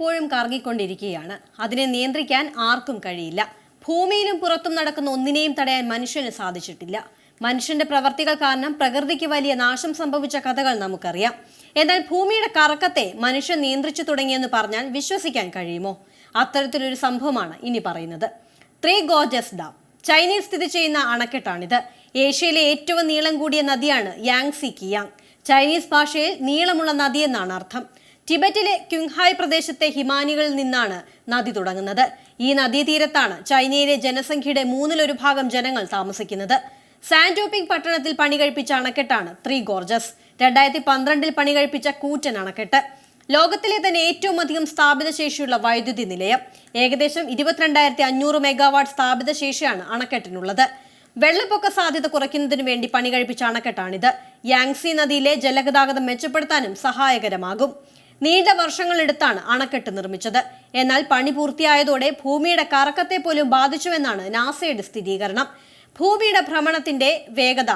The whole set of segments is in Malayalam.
എപ്പോഴും കറങ്ങിക്കൊണ്ടിരിക്കുകയാണ്. അതിനെ നിയന്ത്രിക്കാൻ ആർക്കും കഴിയില്ല. ഭൂമിയിലും പുറത്തും നടക്കുന്ന ഒന്നിനെയും തടയാൻ മനുഷ്യന് സാധിച്ചിട്ടില്ല. മനുഷ്യന്റെ പ്രവർത്തികൾ കാരണം പ്രകൃതിക്ക് വലിയ നാശം സംഭവിച്ച കഥകൾ നമുക്കറിയാം. എന്നാൽ ഭൂമിയുടെ കറക്കത്തെ മനുഷ്യൻ നിയന്ത്രിച്ചു തുടങ്ങിയെന്ന് പറഞ്ഞാൽ വിശ്വസിക്കാൻ കഴിയുമോ? അത്തരത്തിലൊരു സംഭവമാണ് ഇനി പറയുന്നത്. Three Gorges Dam. ചൈനയിൽ സ്ഥിതി ചെയ്യുന്ന അണക്കെട്ടാണിത്. ഏഷ്യയിലെ ഏറ്റവും നീളം കൂടിയ നദിയാണ് യാങ്സി കിയാങ്. ചൈനീസ് ഭാഷയിൽ നീളമുള്ള നദി എന്നാണ് അർത്ഥം. ടിബറ്റിലെ ക്യുങ്ഹായ് പ്രദേശത്തെ ഹിമാനികളിൽ നിന്നാണ് നദി തുടങ്ങുന്നത്. ഈ നദീതീരത്താണ് ചൈനയിലെ ജനസംഖ്യയുടെ മൂന്നിലൊരു ഭാഗം ജനങ്ങൾ താമസിക്കുന്നത്. സാന്റോപിംഗ് പട്ടണത്തിൽ പണി കഴിപ്പിച്ച അണക്കെട്ടാണ് ത്രീ ഗോർജസ്. രണ്ടായിരത്തി പന്ത്രണ്ടിൽ പണി കഴിപ്പിച്ച കൂറ്റൻ അണക്കെട്ട്. ലോകത്തിലെ തന്നെ ഏറ്റവും അധികം സ്ഥാപിത ശേഷിയുള്ള വൈദ്യുതി നിലയം. ഏകദേശം ഇരുപത്തിരണ്ടായിരത്തി അഞ്ഞൂറ് മെഗാവാട്ട് സ്ഥാപിത ശേഷിയാണ് അണക്കെട്ടിനുള്ളത്. വെള്ളപ്പൊക്ക സാധ്യത കുറയ്ക്കുന്നതിനു വേണ്ടി പണി കഴിപ്പിച്ച അണക്കെട്ടാണിത്. യാങ്സി നദിയിലെ ജലഗതാഗതം മെച്ചപ്പെടുത്താനും സഹായകരമാകും. നീണ്ട വർഷങ്ങളെടുത്താണ് അണക്കെട്ട് നിർമ്മിച്ചത്. എന്നാൽ പണി പൂർത്തിയായതോടെ ഭൂമിയുടെ കറക്കത്തെ പോലും ബാധിച്ചുവെന്നാണ് നാസയുടെ സ്ഥിരീകരണം. ഭൂമിയുടെ ഭ്രമണത്തിന്റെ വേഗത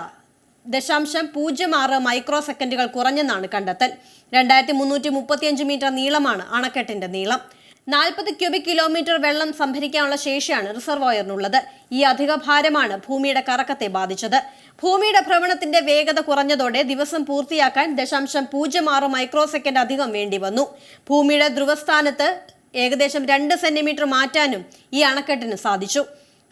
ദശാംശം പൂജ്യം ആറ് മൈക്രോ സെക്കൻഡുകൾ കുറഞ്ഞെന്നാണ് കണ്ടെത്തൽ. രണ്ടായിരത്തി മുന്നൂറ്റി മുപ്പത്തിയഞ്ച് മീറ്റർ നീളമാണ് അണക്കെട്ടിന്റെ നീളം. നാൽപ്പത് ക്യൂബിക് കിലോമീറ്റർ വെള്ളം സംഭരിക്കാനുള്ള ശേഷിയാണ് റിസർവോയറിനുള്ളത്. ഈ അധിക ഭാരമാണ് ഭൂമിയുടെ കറക്കത്തെ ബാധിച്ചത്. ഭൂമിയുടെ ഭ്രമണത്തിന്റെ വേഗത കുറഞ്ഞതോടെ ദിവസം പൂർത്തിയാക്കാൻ ദശാംശം പൂജ്യം ആറ് മൈക്രോ സെക്കൻഡ് അധികം വേണ്ടി വന്നു. ഭൂമിയുടെ ധ്രുവസ്ഥാനത്ത് ഏകദേശം രണ്ട് സെന്റിമീറ്റർ മാറ്റാനും ഈ അണക്കെട്ടിന് സാധിച്ചു.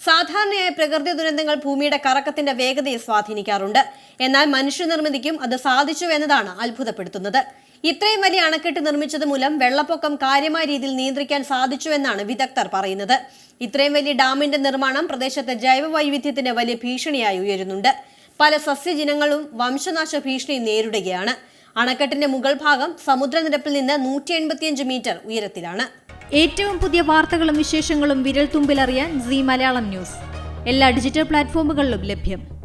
സാധാരണയായി പ്രകൃതി ദുരന്തങ്ങൾ ഭൂമിയുടെ കറക്കത്തിന്റെ വേഗതയെ സ്വാധീനിക്കാറുണ്ട്. എന്നാൽ മനുഷ്യനിർമ്മിതിക്കും അത് സാധിച്ചു എന്നതാണ് അത്ഭുതപ്പെടുത്തുന്നത്. ഇത്രയും വലിയ അണക്കെട്ട് നിർമ്മിച്ചത് മൂലം വെള്ളപ്പൊക്കം കാര്യമായ രീതിയിൽ നിയന്ത്രിക്കാൻ സാധിച്ചുവെന്നാണ് വിദഗ്ധർ പറയുന്നത്. ഇത്രയും വലിയ ഡാമിന്റെ നിർമ്മാണം പ്രദേശത്തെ ജൈവ വൈവിധ്യത്തിന് വലിയ ഭീഷണിയായി ഉയരുന്നുണ്ട്. പല സസ്യജനങ്ങളും വംശനാശ ഭീഷണി നേരിടുകയാണ്. അണക്കെട്ടിന്റെ മുകൾ ഭാഗം സമുദ്രനിരപ്പിൽ നിന്ന് നൂറ്റി എൺപത്തിയഞ്ച് മീറ്റർ ഉയരത്തിലാണ്. ഏറ്റവും പുതിയ വാർത്തകളും വിശേഷങ്ങളും വിരൽ തുമ്പിലറിയാൻ സി മലയാളം ന്യൂസ്. എല്ലാ ഡിജിറ്റൽ പ്ലാറ്റ്ഫോമുകളിലും ലഭ്യം.